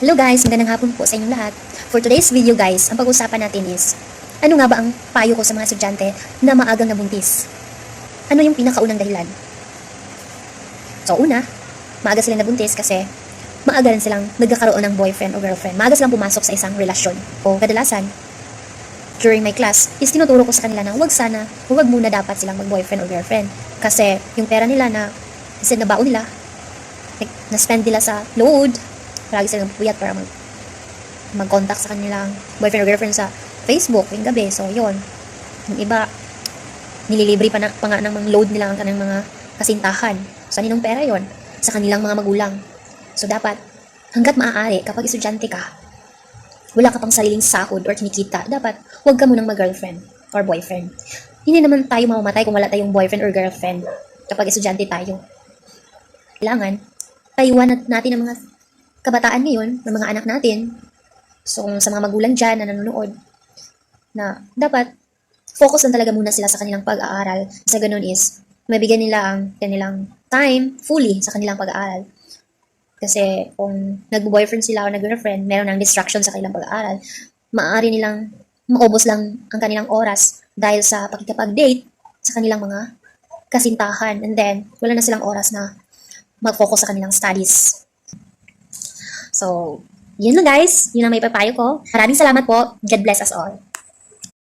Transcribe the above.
Hello guys, magandang hapon po sa inyong lahat. For today's video guys, ang pag-usapan natin is, ano nga ba ang payo ko sa mga estudyante na maagang nabuntis? Ano yung pinakaunang dahilan? So una, maaga silang nabuntis kasi maaga rin silang nagkakaroon ng boyfriend o girlfriend. Maaga silang pumasok sa isang relasyon. O kadalasan, during my class, is tinuturo ko sa kanila na huwag sana, huwag muna dapat silang mag-boyfriend o girlfriend. Kasi yung pera nila na, kasi nabaon nila, na-spend nila sa load, palagi silang puyat para mag mag-contact sa kanilang boyfriend or girlfriend sa Facebook yung gabi. So, yon Yung iba, nililibre pa, na, pa nga ng mga load nila ang kanilang mga kasintahan. Sa ninong pera yon Sa kanilang mga magulang. So, dapat, hanggat maaari, kapag estudyante ka, wala ka pang sariling sahod or kinikita, dapat, huwag ka munang mag-girlfriend or boyfriend. Hindi naman tayo mamamatay kung wala tayong boyfriend or girlfriend kapag estudyante tayo. Kailangan, tayuan nat- natin ang mga kabataan ngayon, ng mga anak natin, so sa mga magulang dyan na nanonood, na dapat focus lang talaga muna sila sa kanilang pag-aaral. Sa ganun is, mabigyan nila ang kanilang time fully sa kanilang pag-aaral. Kasi kung nag-boyfriend sila o nag-girlfriend, meron ng distraction sa kanilang pag-aaral, maaari nilang maubos lang ang kanilang oras dahil sa pakikipag-date sa kanilang mga kasintahan. And then, wala na silang oras na mag-focus sa kanilang studies. So, yun lang guys. Yun ang may papayo ko. Maraming salamat po. God bless us all.